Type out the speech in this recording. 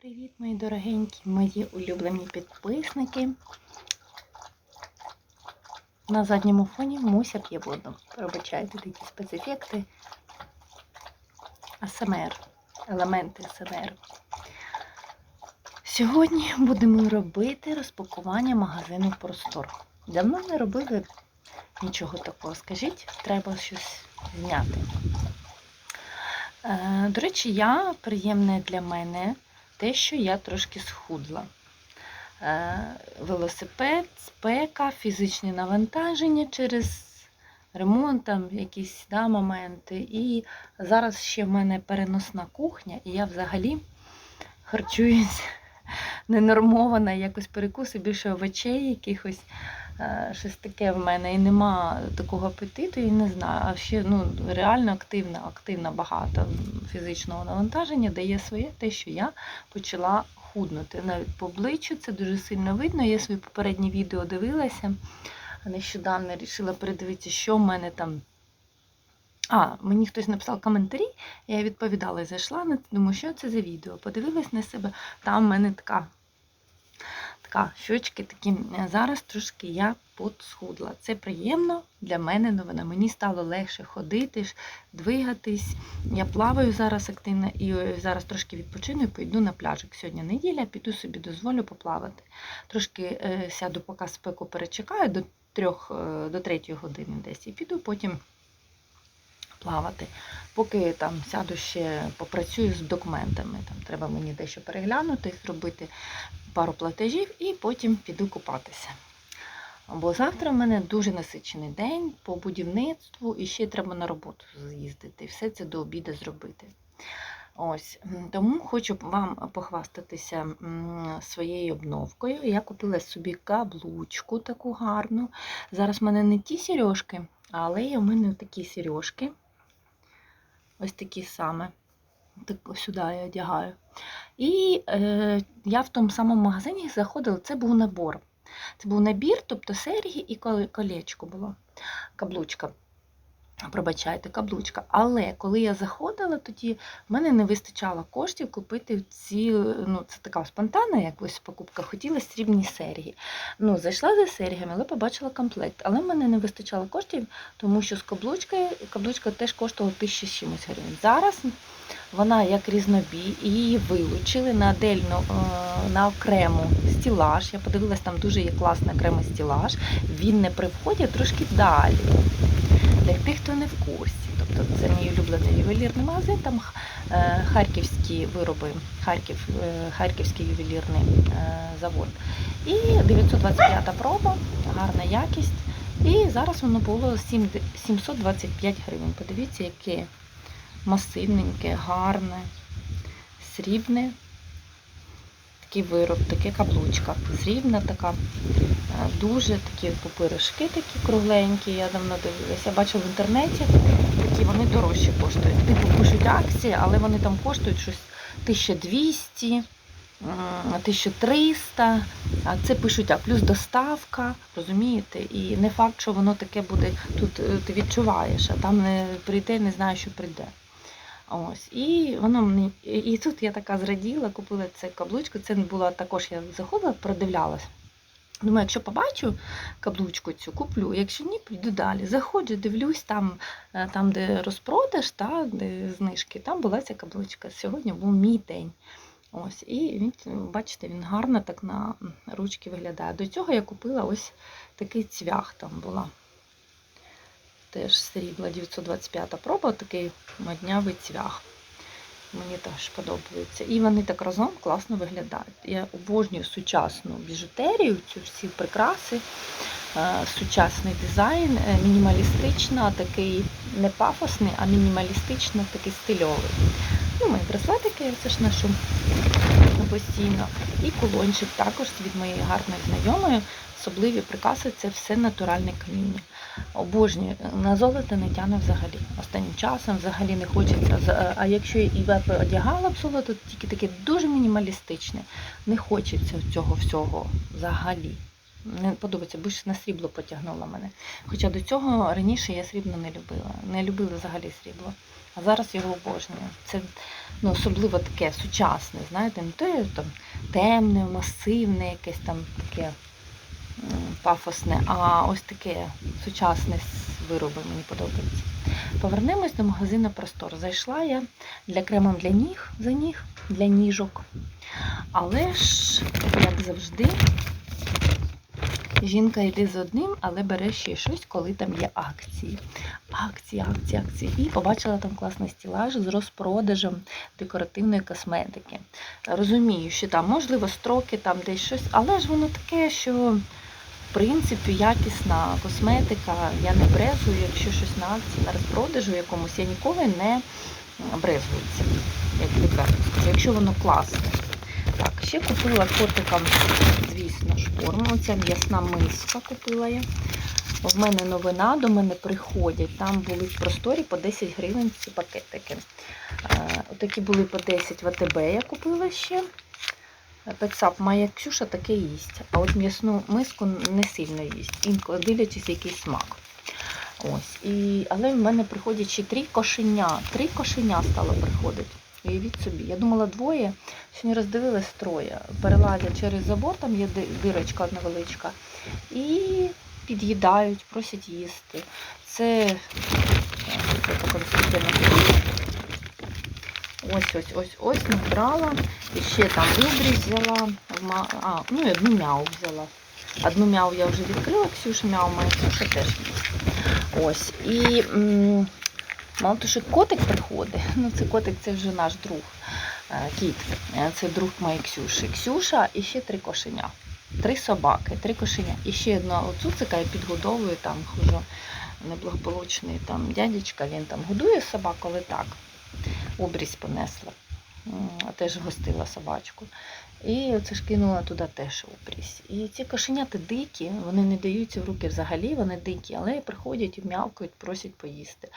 Привіт, мої дорогенькі, мої улюблені підписники. На задньому фоні Муся п'є воду. Пробачайте такі спецефекти. АСМР, елементи АСМР. Сьогодні будемо робити розпакування магазину Простор. Давно не робили нічого такого. Скажіть, треба щось зняти. Е, До речі, я приємне для мене те, що я трошки схудла. Е, Велосипед, спека, фізичні навантаження через ремонт, там якісь да, моменти. І зараз ще в мене переносна кухня, і я взагалі харчуюсь ненормована, якось перекуси, більше овочей, якихось щось таке в мене. І нема такого апетиту, і не знаю. А ще ну, реально активна, активна багато фізичного навантаження дає своє те, що я почала худнути. Навіть по обличчю це дуже сильно видно. Я свої попередні відео дивилася. Нещодавно вирішила передивитися, що в мене там. А, мені хтось написав коментарі, я відповідала і зайшла думаю, що це за відео. Подивилась на себе, там в мене така, така щочки такі. Зараз трошки я подсхудла. Це приємно для мене новина. Мені стало легше ходити, двигатись. Я плаваю зараз активно і е, зараз трошки відпочину і поїду на пляжик. Сьогодні неділя, піду собі дозволю поплавати. Трошки е, сяду, поки спеку перечекаю до трьох, е, до третьої години десь і піду потім плавати. Поки там сяду ще попрацюю з документами. Там треба мені дещо переглянути, зробити пару платежів і потім піду купатися. Бо завтра в мене дуже насичений день по будівництву і ще треба на роботу з'їздити. Все це до обіду зробити. Ось тому хочу вам похвастатися своєю обновкою. Я купила собі каблучку таку гарну. Зараз в мене не ті сережки, але є в мене такі сережки. Ось такі саме. Так сюди я одягаю. І е, я в тому самому магазині заходила, це був набор. Це був набір, тобто серії і колечко було. Каблучка. Пробачайте, каблучка. Але коли я заходила, тоді в мене не вистачало коштів купити ці, ну це така спонтанна якось покупка, хотіла срібні серії. Ну, зайшла за серігами, але побачила комплект. Але в мене не вистачало коштів, тому що з каблучкою, каблучка теж коштувала 1000 з чимось гривень. Зараз вона як різнобій, і її вилучили на отдельно, е, на окрему стілаж. Я подивилась, там дуже є класний окремий стілаж. Він не при вході, а трошки далі. Для тих, хто не в курсі. Тобто це мій улюблений ювелірний магазин, там е, харківські вироби, Харків, е, Харківський ювелірний е, завод. І 925 проба, гарна якість. І зараз воно було 725 гривень. Подивіться, яке масивненьке, гарне, срібне. Такий вироб, таке каблучка. Срібна така, е, дуже такі пупиришки такі кругленькі, я давно дивилася. Бачу в інтернеті, такі вони дорожчі коштують. Типу пишуть акції, але вони там коштують щось 1200. 1300, а це пишуть, а плюс доставка, розумієте? І не факт, що воно таке буде, тут е, ти відчуваєш, а там не прийде, не знаю, що прийде. Ось, і воно мені. І тут я така зраділа, купила цю каблучку. Це була також, я заходила, продивлялась. Думаю, якщо побачу каблучку цю, куплю. Якщо ні, піду далі. Заходжу, дивлюсь, там, е, там де розпродаж, та, де знижки, там була ця каблучка. Сьогодні був мій день. Ось, і він, бачите, він гарно так на ручки виглядає. До цього я купила ось такий цвях там була. Теж срібла 925 проба, такий моднявий цвях. Мені теж подобається. І вони так разом класно виглядають. Я обожнюю сучасну біжутерію, цю всі прикраси, е, сучасний дизайн, е, мінімалістично, такий не пафосний, а мінімалістично такий стильовий. Ну, мої браслетики все ж ношу постійно. І кулончик також від моєї гарної знайомої. Особливі прикраси це все натуральне каміння. Обожнюю, на золото не тяне взагалі. Останнім часом взагалі не хочеться. З- А якщо і я одягала б золото, то тільки таке дуже мінімалістичне. Не хочеться цього всього взагалі. Не подобається, більше на срібло потягнуло мене. Хоча до цього раніше я срібло не любила. Не любила взагалі срібло. А зараз його обожнюю. Це ну, особливо таке сучасне, знаєте, не те там темне, масивне, якесь там таке пафосне, а ось таке сучасне вироби мені подобається. Повернемось до магазину Простор. Зайшла я для кремом для ніг, за ніг, для ніжок. Але ж, як завжди, жінка йде з одним, але бере ще щось, коли там є акції. Акції, акції, акції. І побачила там класний стілаж з розпродажем декоративної косметики. Розумію, що там можливо строки, там десь щось, але ж воно таке, що принципі якісна косметика. Я не брезгую, якщо щось на акції, на розпродажу якомусь, я ніколи не брезгую як відверто якщо воно класне. Так, ще купила котикам, звісно ж, форму. Оця м'ясна миска купила я. В мене новина, до мене приходять. Там були в просторі по 10 гривень ці пакетики. Е, Отакі були по 10 в АТБ я купила ще. Пецап має Ксюша таке їсть. А от м'ясну миску не сильно їсть. Інколи дивлячись, який смак. Ось. І, але в мене приходять ще три кошеня. Три кошеня стало приходити. Уявіть собі. Я думала двоє, сьогодні роздивилась троє. Перелазять через забор, там є дирочка невеличка. І під'їдають, просять їсти. Це, це покажу, скільки я накупила. Ось, ось, ось, ось набрала. І ще там вибріз взяла. А, ну і одну мяу взяла. Одну мяу я вже відкрила, Ксюша мяу моя Ксюша теж їсть. Ось. І м, мало того, що котик приходить. Ну, це котик це вже наш друг. е, Кіт. Е, Це друг моєї Ксюші. Ксюша і ще три кошеня. Три собаки, три кошеня. І ще одного цуцика я підгодовую, там хожу неблагополучний там дядечка, він там годує собак, але так. Обрізь понесла. Теж гостила собачку. І оце ж кинула туди теж обрізь. І ці кошенята дикі, вони не даються в руки взагалі, вони дикі, але приходять і м'явкають, просять поїсти.